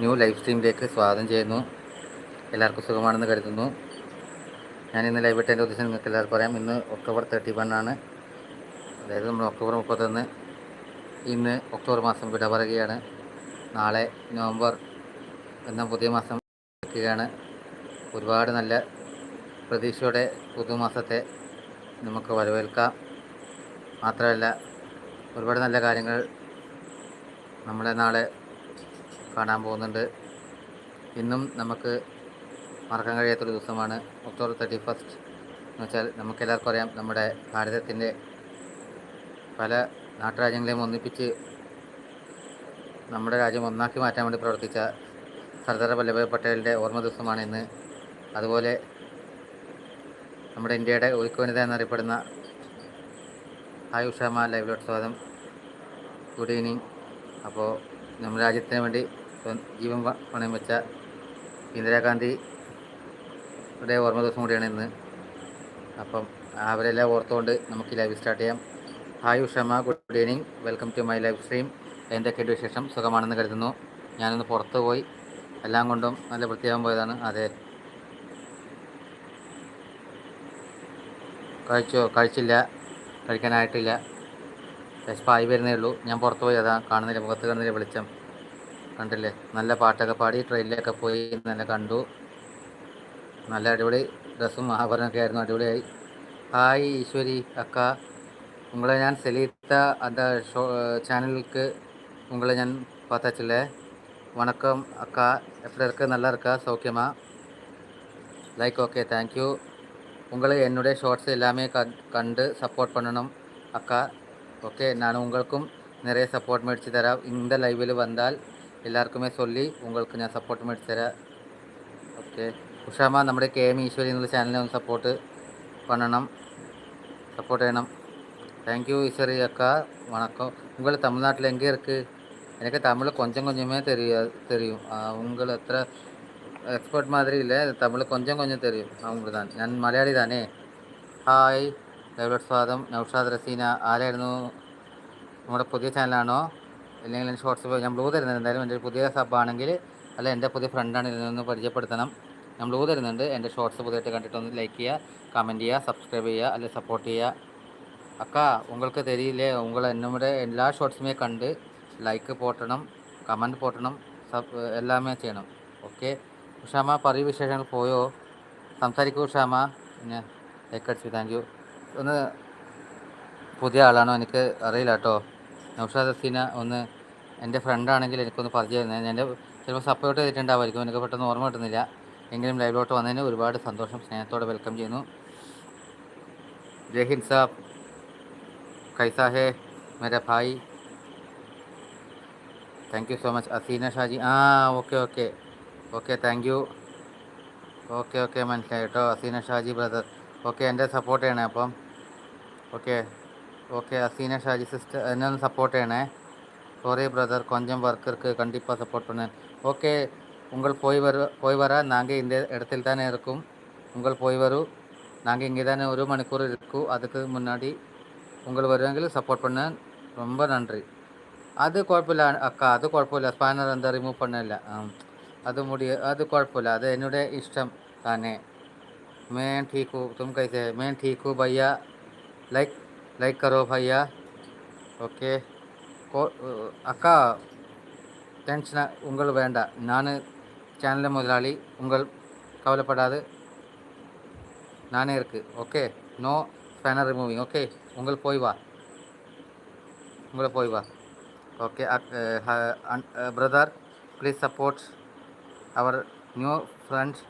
New live സ്ട്രീമിലേക്ക് സ്വാഗതം ചെയ്യുന്നു. എല്ലാവർക്കും സുഖമാണെന്ന് കരുതുന്നു. ഞാൻ ഇന്ന് ലൈവ് ഇട്ടതിന്റെ ഉദ്ദേശം നിങ്ങൾക്ക് എല്ലാവർക്കും പറയാം ഇന്ന് ഒക്ടോബർ തേർട്ടി വണ്ണാണ് അതായത് നമ്മൾ ഒക്ടോബർ മുപ്പത്തൊന്ന് ഇന്ന് ഒക്ടോബർ മാസം വിട പറയുകയാണ്. നാളെ നവംബർ എന്ന പുതിയ മാസം വയ്ക്കുകയാണ് ഒരുപാട് നല്ല പ്രതീക്ഷയോടെ പുതുമാസത്തെ നമുക്ക് വരവേൽക്കാം. മാത്രമല്ല ഒരുപാട് നല്ല കാര്യങ്ങൾ നമ്മളെ നാളെ കാണാൻ പോകുന്നുണ്ട്. ഇന്നും നമുക്ക് മറക്കാൻ കഴിയാത്തൊരു ദിവസമാണ്. ഒക്ടോബർ തേർട്ടി ഫസ്റ്റ് എന്ന് വെച്ചാൽ നമുക്കെല്ലാവർക്കും അറിയാം നമ്മുടെ ഭാരതത്തിന്റെ പല നാട്ടുരാജ്യങ്ങളെയും ഒന്നിപ്പിച്ച് നമ്മുടെ രാജ്യം ഒന്നാക്കി മാറ്റാൻ വേണ്ടി പ്രവർത്തിച്ച സർദാർ വല്ലഭായ് പട്ടേലിന്റെ ഓർമ്മ ദിവസമാണ് ഇന്ന്. അതുപോലെ നമ്മുടെ ഇന്ത്യയുടെ ഉരുക്കുവനിത എന്നറിയപ്പെടുന്ന ഉഷാമ ലൈവിലോട്ട് സ്വാഗതം. ഗുഡ് ഈവനിങ് അപ്പോൾ നമ്മുടെ രാജ്യത്തിന് വേണ്ടി ജീവൻ പണയം വെച്ച ഇന്ദിരാഗാന്ധിയുടെ ഓർമ്മ ദിവസം കൂടിയാണ് ഇന്ന്. അപ്പം അവരെല്ലാം ഓർത്തുകൊണ്ട് നമുക്ക് ലൈവ് സ്റ്റാർട്ട് ചെയ്യാം. Hi Ushama good evening welcome to my live stream എന്തൊക്കെയുണ്ട് വിശേഷം? സുഖമാണെന്ന് കരുതുന്നു. ഞാനൊന്ന് പുറത്ത് പോയി. എല്ലാം കൊണ്ടും നല്ല വൃത്തിയാകാൻ പോയതാണ്. അതെ. കഴിച്ചോ? കഴിച്ചില്ല. കഴിക്കാനായിട്ടില്ല. വിശപ്പായി വരുന്നേ ഉള്ളൂ. ഞാൻ പുറത്ത് പോയി അതാ കാണുന്നില്ല മുഖത്ത് കാണുന്നില്ല വെളിച്ചം. കണ്ടില്ലേ? നല്ല പാട്ടൊക്കെ പാടി ട്രെയിനിലൊക്കെ പോയി എന്നെ കണ്ടു. നല്ല അടിപൊളി ഡ്രസ്സും ആഭരണമൊക്കെ ആയിരുന്നു അടിപൊളിയായി. ഹായ് ഈശ്വരി അക്ക. ഉങ്ങളെ ഞാൻ സെലീത്ത അത ഷോ ചാനലിലേക്ക് ഉങ്ങളെ ഞാൻ പാത്തച്ചല്ലേ വണക്കം അക്ക. എപ്പോഴൊക്കെ നല്ല ഇറക്ക സൗഖ്യമാ. ലൈക്ക് ഓക്കെ താങ്ക് യു ഉങ്ങളെ എന്നുടേ ഷോർട്സ് എല്ലാമേ കണ്ട് സപ്പോർട്ട് പണണം അക്ക. ഓക്കെ ഞാൻ ഉങ്ങൾക്കും നിറയെ സപ്പോർട്ട് മേടിച്ച് തരാം. ഇന്ന് ലൈവിൽ വന്നാൽ എല്ലാവർക്കുമേ சொல்லி உங்களுக்கு ഞാൻ സപ്പോർട്ട് മേടിച്ച് തരാം ഓക്കെ ഉഷാമ നമ്മുടെ കെ എം ഈശ്വരി എന്നുള്ള ചാനലിനെ ഒന്ന് സപ്പോർട്ട് பண்ணணும் சப்போர்ட் ചെയ്യണം தேங்க்யூ ஈஸ்வரி அக்கா வணக்கம் உங்களை தமிழ்நாட்டில் எங்கே இருக்குது எனக்கு தமிழ் கொஞ்சம் கொஞ்சமே தெரியாது தெரியும் ஆ, உங்களை എത്ര എക്സ്പേർട്ട് മാതിരി ഇല്ല തമിഴ് കൊഞ്ചം കൊഞ്ചം തരും അവങ്ങൾ താൻ ഞാൻ മലയാളി താനേ ഹായ് ഡെവലപ്പ് സ്വാഗതം നൗഷാദ് റസീന ആരായിരുന്നു നമ്മുടെ പുതിയ ചാനലാണോ അല്ലെങ്കിൽ ഷോർട്സ് ഞാൻ ബ്ലൂ തരുന്നുണ്ട് എന്തായാലും എൻ്റെ ഒരു പുതിയ സബ്ബാണെങ്കിൽ അല്ല എൻ്റെ പുതിയ ഫ്രണ്ടാണ് ഇതിനൊന്ന് പരിചയപ്പെടുത്തണം ഞാൻ ബ്ലൂ തരുന്നുണ്ട് എൻ്റെ ഷോർട്സ് പുതിയതായിട്ട് കണ്ടിട്ടൊന്ന് ലൈക്ക് ചെയ്യുക കമൻറ്റ് ചെയ്യുക സബ്സ്ക്രൈബ് ചെയ്യുക അല്ലെങ്കിൽ സപ്പോർട്ട് ചെയ്യുക அக்கா உங்களுக்கு தெரியல உங்களை என்னோட எல்லா ஷார்ட்ஸுமே கண்டு லைக்கு போட்டணும் കമൻറ്റ് പോട്ടണം സബ് എല്ലാമേ ചെയ്യണം ഓക്കെ ഉഷാമ പറയൂ വിശേഷങ്ങൾ പോയോ സംസാരിക്കൂ ഉഷാമ പിന്നെ ലൈക്ക് അടിച്ചു താങ്ക് യു ഒന്ന് പുതിയ ആളാണോ എനിക്ക് അറിയില്ല കേട്ടോ നൗഷാദ് അസീന ഒന്ന് എന്റെ ഫ്രണ്ടാണെങ്കിൽ എനിക്കൊന്ന് പറഞ്ഞു തരുന്നത് എന്റെ ചിലപ്പോൾ സപ്പോർട്ട് ചെയ്തിട്ടുണ്ടാവായിരിക്കും. എനിക്ക് പെട്ടെന്ന് ഓർമ്മ കിട്ടുന്നില്ല. എങ്കിലും ലൈവിലോട്ട് വന്നതിന് ഒരുപാട് സന്തോഷം. സ്നേഹത്തോടെ വെൽക്കം ചെയ്യുന്നു. ജയ് ഹിൻസ കൈസാഹേ. കൈസാ മേരാ bhai. Thank you so much Aseena Shaji. ആ okay okay okay thank you okay okay മനസ്സിലായി കേട്ടോ. അസീന ഷാജി ബ്രദർ ഓക്കെ എന്റെ സപ്പോർട്ട് അപ്പം. Okay okay Aseena Shaji sister என்னென்னு சப்போர்ட் ஏனே? ஒரே பிரதர் கொஞ்சம் ஒர்க் இருக்குது கண்டிப்பாக சப்போர்ட் பண்ணேன். ஓகே உங்கள் போய் வரு போய் வர நாங்கள் இந்த இடத்தில் தானே இருக்கும். உங்கள் போய் வரும் நாங்கள் இங்கே தானே ஒரு மணிக்கூர் இருக்கும் அதுக்கு முன்னாடி உங்கள் வருவீங்களும் சப்போர்ட் பண்ண ரொம்ப நன்றி. அது குழப்பமில்ல அக்கா அது குழப்பமில்ல. ஸ்பேனர் அந்த ரிமூவ் பண்ணல. അത് മുടി അത് കുഴപ്പമില്ല അത് എന്നുടെ ഇഷ്ടം തന്നെ മേൻ ഠീക്കു തും കൈസേ മേൻ ഠീക്കു ഭയ്യ ലൈക്ക് லைக் கரோ பையா ஓகே கோ அக்கா டென்ஷனாக உங்கள் வேண்டாம் நான் சேனல் முதலாளி உங்கள் கவலைப்படாது நானே இருக்குது ஓகே நோ ஃபேனர் ரிமூவிங் ஓகே உங்கள் போய் வா உங்களை போய் வா okay brother please support our new friends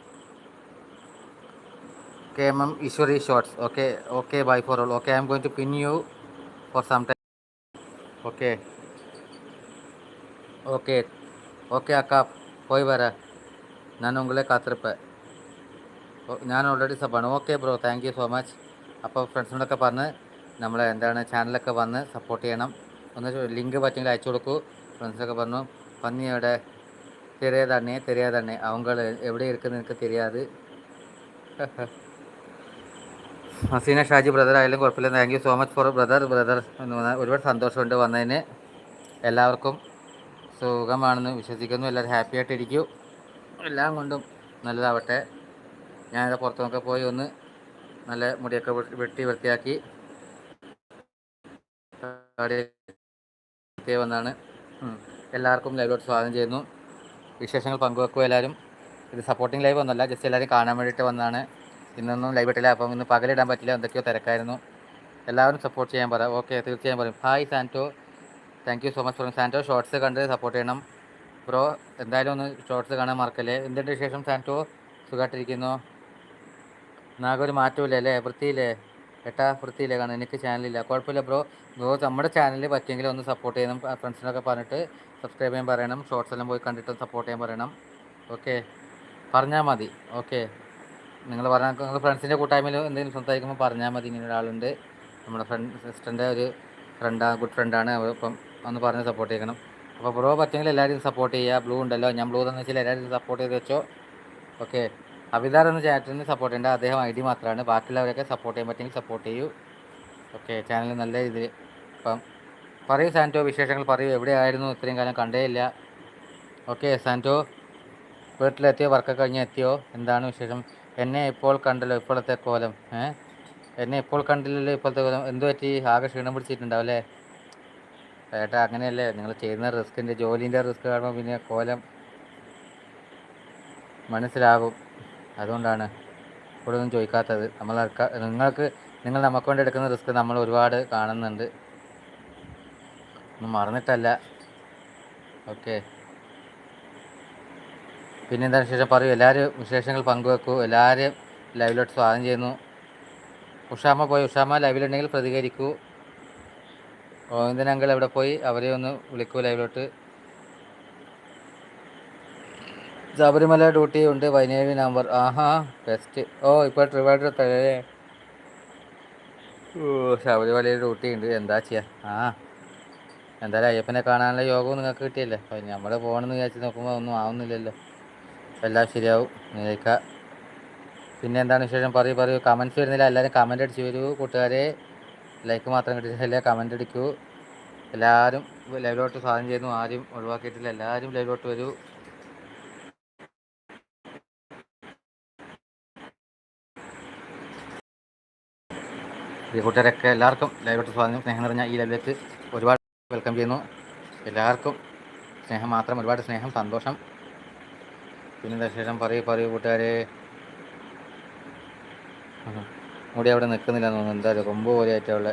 K M M Eshwari shorts okay okay bye for all okay I'm going to pin you for some time okay okay okay അക്ക പോയി വരാം ഞാൻ ഉങ്ങളെ കാത്തിരിപ്പ് ഞാൻ already സബ്ബാണ് okay bro thank you so much അപ്പോൾ ഫ്രണ്ട്സിനോടൊക്കെ പറഞ്ഞ് നമ്മളെ എന്താണ് ചാനലൊക്കെ വന്ന് സപ്പോർട്ട് ചെയ്യണം ഒന്ന് ലിങ്ക് പറ്റുമെങ്കിൽ അയച്ചു കൊടുക്കൂ ഫ്രണ്ട്സൊക്കെ പറഞ്ഞു പന്നിയുടെ തെരയാതണ്ണേ തെരയാതണ്ണേ അവങ്കൾ എവിടെ ഇരിക്കുന്നത് എനിക്ക് തെരിയാതെ ഹസീന ഷാജി ബ്രദർ ആയാലും കുഴപ്പമില്ല. Thank you so much for brother brother എന്ന് പറഞ്ഞാൽ ഒരുപാട് സന്തോഷമുണ്ട് വന്നതിന്. എല്ലാവർക്കും സുഖമാണെന്ന് വിശ്വസിക്കുന്നു. എല്ലാവരും ഹാപ്പി ആയിട്ടിരിക്കൂ. എല്ലാം കൊണ്ടും നല്ലതാവട്ടെ. ഞാനിത് പുറത്തുനിന്നൊക്കെ പോയി ഒന്ന് നല്ല മുടിയൊക്കെ വെട്ടി വൃത്തിയാക്കി വന്നാണ്. എല്ലാവർക്കും ലൈവിലോട്ട് സ്വാഗതം ചെയ്യുന്നു. വിശേഷങ്ങൾ പങ്കുവെക്കുക എല്ലാവരും. ഇത് സപ്പോർട്ടിങ് ലൈവ് ഒന്നുമല്ല ജസ്റ്റ് എല്ലാവരും കാണാൻ വേണ്ടിയിട്ട് വന്നതാണ്. ഇന്നൊന്നും ലൈവ് ഇട്ടില്ല. അപ്പം ഇന്ന് പകലിടാൻ പറ്റില്ല. എന്തൊക്കെയോ തിരക്കായിരുന്നു. എല്ലാവരും സപ്പോർട്ട് ചെയ്യാൻ പറയാം ഓക്കെ തീർച്ചയായും പറയും. Hi Santo thank you so much for Santo shorts കണ്ട് സപ്പോർട്ട് ചെയ്യണം. ബ്രോ എന്തായാലും ഒന്ന് ഷോർട്സ് കാണാൻ മറക്കല്ലേ? എന്തിന്റെ ശേഷം സാന്റോ സുഖമായിട്ടിരിക്കുന്നു നാഗൊരു മാറ്റമില്ല അല്ലേ? വൃത്തിയില്ലേ? ഏട്ടാ വൃത്തിയില്ലേ കാണാൻ? എനിക്ക് ചാനലില്ല കുഴപ്പമില്ല ബ്രോ ബ്രോ നമ്മുടെ ചാനലിൽ പറ്റിയെങ്കിൽ ഒന്ന് സപ്പോർട്ട് ചെയ്യണം ഫ്രണ്ട്സിനൊക്കെ പറഞ്ഞിട്ട് സബ്സ്ക്രൈബ് ചെയ്യാൻ പറയണം. ഷോർട്സ് എല്ലാം പോയി കണ്ടിട്ട് സപ്പോർട്ട് ചെയ്യാൻ പറയണം. ഓക്കെ പറഞ്ഞാൽ മതി. ഓക്കെ നിങ്ങൾ പറഞ്ഞാൽ നിങ്ങൾ ഫ്രണ്ട്സിന്റെ കൂട്ടായ്മയിൽ എന്തെങ്കിലും സംസാരിക്കുമ്പോൾ പറഞ്ഞാൽ മതി. ഇങ്ങനെ ഒരാളുണ്ട്. നമ്മുടെ ഫ്രണ്ട് സിസ്റ്ററിന്റെ ഒരു ഫ്രണ്ടാണ് ഗുഡ് ഫ്രണ്ടാണ് അപ്പം ഒന്ന് പറഞ്ഞ് സപ്പോർട്ട് ചെയ്യണം. അപ്പോൾ ബ്രോ പറ്റുമെങ്കിൽ എല്ലാവരും സപ്പോർട്ട് ചെയ്യുക. ബ്ലൂ ഉണ്ടല്ലോ. ഞാൻ ബ്ലൂ എന്ന് വെച്ചാൽ എല്ലാവരും സപ്പോർട്ട് ചെയ്ത് വെച്ചോ. ഓക്കെ അവിതാർ എന്ന ചാനലിന് സപ്പോർട്ട് ചെയ്യേണ്ട അദ്ദേഹം ഐ ഡി മാത്രമാണ്. ബാക്കിയുള്ളവരൊക്കെ സപ്പോർട്ട് ചെയ്യാൻ പറ്റുമെങ്കിൽ സപ്പോർട്ട് ചെയ്യൂ. ഓക്കെ ചാനൽ നല്ല രീതിയിൽ അപ്പം പറയൂ സാന്റോ വിശേഷങ്ങൾ. പറയൂ എവിടെയായിരുന്നു? ഇത്രയും കാലം കണ്ടേ ഇല്ല. ഓക്കെ സാന്റോ വീട്ടിലെത്തിയോ? വർക്കൊക്കെ കഴിഞ്ഞ് എത്തിയോ? എന്താണ് വിശേഷം? എന്നെ ഇപ്പോൾ കണ്ടല്ലോ ഇപ്പോഴത്തെ കോലം ഏ? എന്നെ ഇപ്പോൾ കണ്ടില്ലല്ലോ ഇപ്പോഴത്തെ കോലം. എന്തു പറ്റി? ആകെ ക്ഷീണം പിടിച്ചിട്ടുണ്ടാവും അല്ലേ? ഏട്ടാ അങ്ങനെയല്ലേ? നിങ്ങൾ ചെയ്യുന്ന റിസ്കിന്റെ ജോലീന്റെ റിസ്ക് കാണുമ്പോൾ പിന്നെ കോലം മനസ്സിലാകും. അതുകൊണ്ടാണ് ഇപ്പോഴൊന്നും ചോദിക്കാത്തത്. നമ്മൾ നിങ്ങൾക്ക് നിങ്ങൾ നമുക്ക് വേണ്ടി എടുക്കുന്ന റിസ്ക് നമ്മൾ ഒരുപാട് കാണുന്നുണ്ട്. ഒന്നും മറന്നിട്ടല്ല. ഓക്കെ. പിന്നെ എന്താണ് വിശേഷം? പറയൂ എല്ലാവരും വിശേഷങ്ങൾ പങ്കുവെക്കൂ. എല്ലാവരും ലൈവിലോട്ട് സ്വാഗതം ചെയ്യുന്നു. ഉഷാമ പോയി. ഉഷാമ ലൈവിലുണ്ടെങ്കിൽ പ്രതികരിക്കൂ. ഗോവിന്ദൻ അങ്കിൾ എവിടെ പോയി? അവരെ ഒന്ന് വിളിക്കൂ ലൈവിലോട്ട്. ശബരിമല ഡ്യൂട്ടി ഉണ്ട്. പതിനേഴ് നമ്പർ ആഹാ ബെസ്റ്റ് ഓ ഇപ്പോൾ ട്രിവാൻഡ്രത്തല്ലേ ഓ ശബരിമലയിൽ ഡ്യൂട്ടി ഉണ്ട്. എന്താ ചെയ്യുക ആ എന്തായാലും അയ്യപ്പനെ കാണാനുള്ള യോഗവും നിങ്ങൾക്ക് കിട്ടിയല്ലേ? അപ്പം നമ്മൾ പോകണമെന്ന് വിചാരിച്ച് നോക്കുമ്പോൾ ഒന്നും ആവുന്നില്ലല്ലോ. എല്ലാം ശരിയാവും. നിൽക്കുക പിന്നെ എന്താണ് വിശേഷം? പറയൂ പറയൂ. കമന്റ്സ് വരുന്നില്ല. എല്ലാവരും കമന്റ് അടിച്ച് വരൂ. കൂട്ടുകാരെ ലൈക്ക് മാത്രം കിട്ടിയിട്ടില്ല കമന്റ് അടിക്കൂ. എല്ലാവരും ലൈവിലോട്ട് സ്വാധീനം ചെയ്യുന്നു. ആരും ഒഴിവാക്കിയിട്ടില്ല. എല്ലാവരും ലൈവിലോട്ട് വരൂ. കൂട്ടുകാരൊക്കെ എല്ലാവർക്കും ലൈവിലോട്ട് സ്വാഗതം. സ്നേഹം നിറഞ്ഞ ഈ ലൈവിലേക്ക് ഒരുപാട് വെൽക്കം ചെയ്യുന്നു. എല്ലാവർക്കും സ്നേഹം മാത്രം ഒരുപാട് സ്നേഹം സന്തോഷം. പിന്നെ ശേഷം? പറയൂ പറയൂ കൂട്ടുകാരെ. മുടി അവിടെ നിൽക്കുന്നില്ല തോന്നുന്നു. എന്തായാലും കൊമ്പ് പോലെ ആയിട്ടുള്ള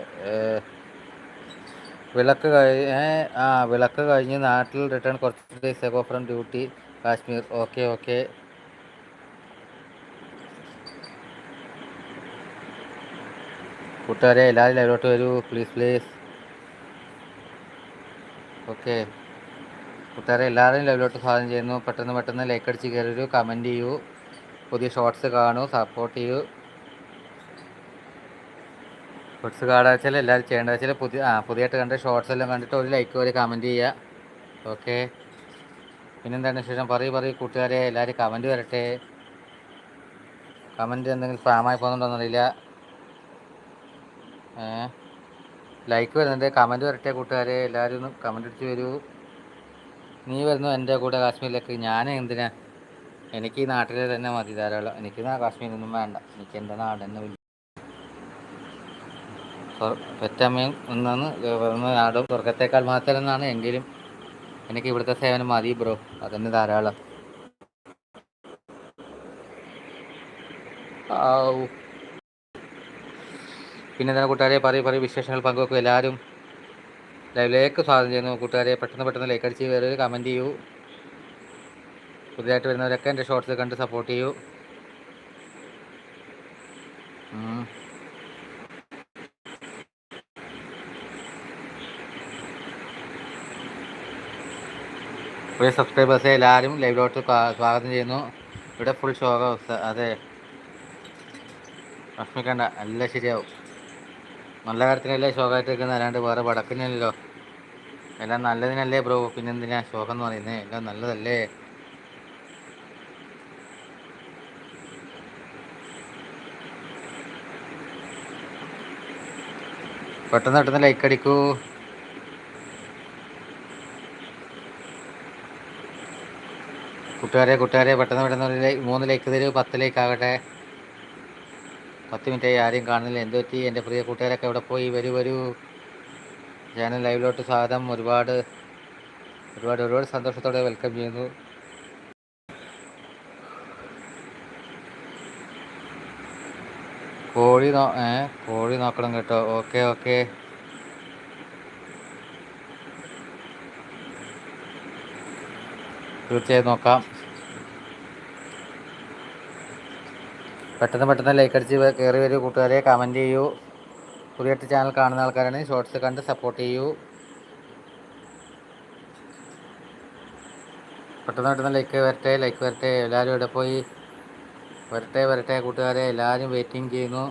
വിളക്ക് കഴിഞ്ഞ് ആ വിളക്ക് കഴിഞ്ഞ് നാട്ടിൽ റിട്ടേൺ കുറച്ച് days ago from duty Kashmir. Okay okay. കൂട്ടുകാരെ എല്ലാവരും ലൈവിലോട്ട് വരൂ. Please please okay. കൂട്ടുകാരെ എല്ലാവരും ലൈവിലോട്ട് സ്വാഗതം ചെയ്യുന്നു. പെട്ടെന്ന് പെട്ടെന്ന് ലൈക്ക് അടിച്ച് കയറി കമന്റ് ചെയ്യൂ. പുതിയ ഷോർട്സ് കാണൂ. സപ്പോർട്ട് ചെയ്യൂ. ഷോർട്സ് കാണാൻ വെച്ചാൽ എല്ലാവരും ചെയ്യേണ്ടത് വെച്ചാൽ പുതിയ ആ പുതിയതായിട്ട് കണ്ട ഷോർട്സ് എല്ലാം കണ്ടിട്ട് ഒരു ലൈക്ക് ഒരു കമന്റ് ചെയ്യുക ഓക്കെ പിന്നെന്താണ് ശേഷം പറയൂ പറയൂ കൂട്ടുകാരെ എല്ലാവരും കമന്റ് വരട്ടെ. കമന്റ് എന്തെങ്കിലും സ്പാമായി പോകുന്നുണ്ടോന്നറിയില്ല ലൈക്ക് വരുന്നുണ്ട്. കമന്റ് വരട്ടെ കൂട്ടുകാരെ. എല്ലാവരും ഒന്ന് കമന്റ് അടിച്ച് വരൂ. നീ വരുന്നു എന്റെ കൂടെ കാശ്മീരിലേക്ക്. ഞാൻ എന്തിനാ? എനിക്ക് ഈ നാട്ടിൽ തന്നെ മതി ധാരാളം. എനിക്ക് കാശ്മീരൊന്നും വേണ്ട. എനിക്ക് എന്റെ നാട് തന്നെ പെറ്റമ്മയും ഒന്നാണ്. നാടും സ്വർഗത്തേക്കാൾ മാത്രം എന്നാണ് എങ്കിലും എനിക്ക് ഇവിടുത്തെ സേവനം മതി ബ്രോ. അതന്നെ ധാരാളം. പിന്നെ തന്നെ കൂട്ടുകാരെ? പറയും പറയും. വിശേഷങ്ങൾ പങ്കുവെക്കും എല്ലാവരും. ലൈവിലേക്ക് സ്വാഗതം ചെയ്യുന്നു. കൂട്ടുകാരെ പെട്ടെന്ന് പെട്ടെന്ന് ലൈക്ക് അടിച്ച് വേറെ കമന്റ് ചെയ്യൂ. പുതിയതായിട്ട് വരുന്നവരൊക്കെ എന്റെ ഷോർട്സ് കണ്ട് സപ്പോർട്ട് ചെയ്യൂ. പുതിയ സബ്സ്ക്രൈബേഴ്സ് എല്ലാവരും ലൈവിലോട്ട് സ്വാഗതം ചെയ്യുന്നു. ഇവിടെ ഫുൾ ഷോക അതെ. ഭക്ഷണിക്കണ്ട എല്ലാം ശരിയാവും. നല്ല കാര്യത്തിനല്ലേ ശോകമായിട്ട് നിൽക്കുന്നത്? അല്ലാണ്ട് വേറെ വടക്കിനല്ലോ എല്ലാം നല്ലതിനല്ലേ ബ്രോ? പിന്നെന്തിനാ ശോകം എന്ന് പറയുന്നത് എല്ലാം നല്ലതല്ലേ? പെട്ടെന്ന് പെട്ടെന്ന് ലൈക്ക് അടിക്കൂ. കൂട്ടുകാരെ കൂട്ടുകാരെ പെട്ടെന്ന് പെട്ടെന്ന് മൂന്ന് ലൈക്ക് തരൂ പത്ത് ലൈക്ക് ആകട്ടെ. പത്ത് മിനിറ്റായി ആരെയും കാണുന്നില്ല. എന്ത് പറ്റി? എന്റെ പ്രിയ കൂട്ടുകാരൊക്കെ എവിടെ പോയി? വരൂ വരൂ. ചാനൽ ലൈവിലോട്ട് സ്വാഗതം. ഒരുപാട് ഒരുപാട് ഒരുപാട് സന്തോഷത്തോടെ വെൽക്കം ചെയ്യുന്നു. കോഴി നോ കോഴി നോക്കണം കേട്ടോ. Okay okay. തീർച്ചയായും നോക്കാം. പെട്ടെന്ന് പെട്ടെന്ന് ലൈക്ക് അടിച്ച് കയറി വരൂ കൂട്ടുകാരെ കമന്റ് ചെയ്യൂ. പുതിയായിട്ട് ചാനൽ കാണുന്ന ആൾക്കാരാണ് ഷോർട്സ് കണ്ട് സപ്പോർട്ട് ചെയ്യൂ. പെട്ടെന്ന് പെട്ടെന്ന് ലൈക്ക് വരട്ടെ ലൈക്ക് വരട്ടെ. എല്ലാവരും ഇവിടെ പോയി? വരട്ടെ വരട്ടെ കൂട്ടുകാരെ എല്ലാവരും വെയിറ്റിംഗ് ചെയ്യുന്നു.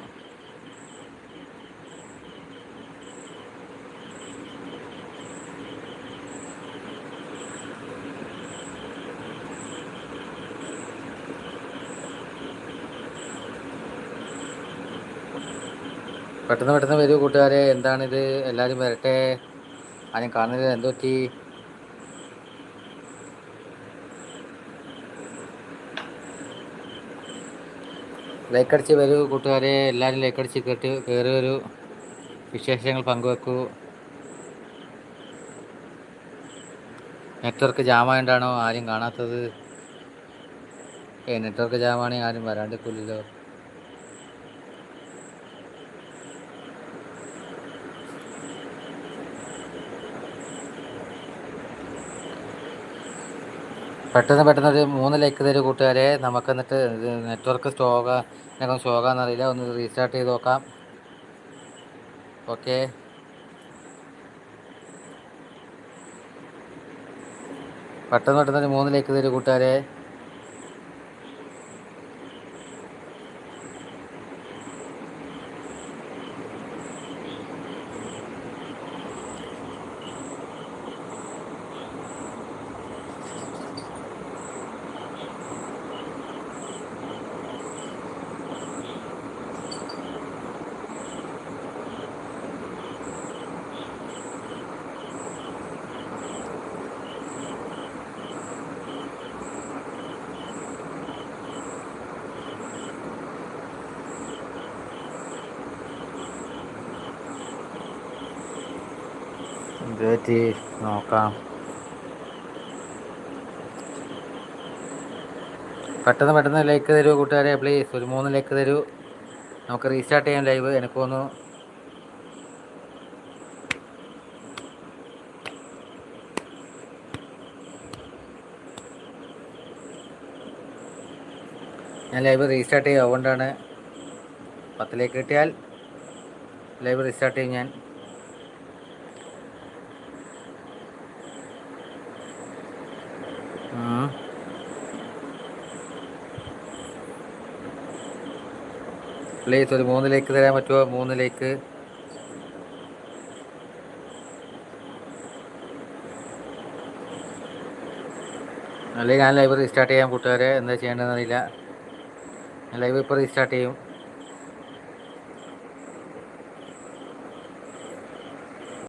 പെട്ടെന്ന് പെട്ടെന്ന് വരൂ കൂട്ടുകാരെ. എന്താണിത്? എല്ലാവരും വരട്ടെ. ആരും കാണുന്നത് എന്തോ പറ്റി? ലൈക്ക് അടിച്ച് വരൂ കൂട്ടുകാരെ. എല്ലാവരും ലൈക്ക് അടിച്ച് കേട്ട് കയറി വരൂ. വിശേഷങ്ങൾ പങ്കുവെക്കൂ. നെറ്റ്വർക്ക് ജാമായതുകൊണ്ടാണോ ആരും കാണാത്തത്? ഏ നെറ്റ്വർക്ക് ജാമാണെങ്കിൽ ആരും വരാണ്ടിരിക്കില്ലല്ലോ പെട്ടെന്ന് പെട്ടെന്ന് ഒരു മൂന്ന് ലൈക്ക് തരും കൂട്ടുകാരെ. നമുക്ക് എന്നിട്ട് നെറ്റ്വർക്ക് സ്റ്റോക ഞങ്ങൾ സ്റ്റോകാന്നറിയില്ല ഒന്ന് റീസ്റ്റാർട്ട് ചെയ്ത് നോക്കാം. ഓക്കെ. പെട്ടെന്ന് പെട്ടെന്ന് ഒരു മൂന്ന് ലൈക്ക് തരും കൂട്ടുകാരെ എന്ത് പറ്റി നോക്കാം. പെട്ടെന്ന് പെട്ടെന്ന് ലൈക്ക് തരൂ കൂട്ടുകാരെ പ്ലീസ് ഒരു മൂന്ന് ലൈക്ക് തരൂ. നമുക്ക് റീസ്റ്റാർട്ട് ചെയ്യാം ലൈവ് എനിക്ക് തോന്നുന്നു ഞാൻ ലൈവ് റീസ്റ്റാർട്ട് ചെയ്യും. അതുകൊണ്ടാണ് പത്തിലേക്ക് കിട്ടിയാൽ ലൈവ് റീസ്റ്റാർട്ട് ചെയ്യും ഞാൻ. പ്ലീസ് ഒരു മൂന്ന് ലേക്ക് തരാൻ പറ്റുമോ? മൂന്ന് ലേക്ക് അല്ലെങ്കിൽ ഞാൻ ലൈവ് സ്റ്റാർട്ട് ചെയ്യാം കൂട്ടുകാരെ. എന്താ ചെയ്യേണ്ടതെന്നറിയില്ല ഞാൻ ലൈവ് ഇപ്പോൾ റീസ്റ്റാർട്ട് ചെയ്യും.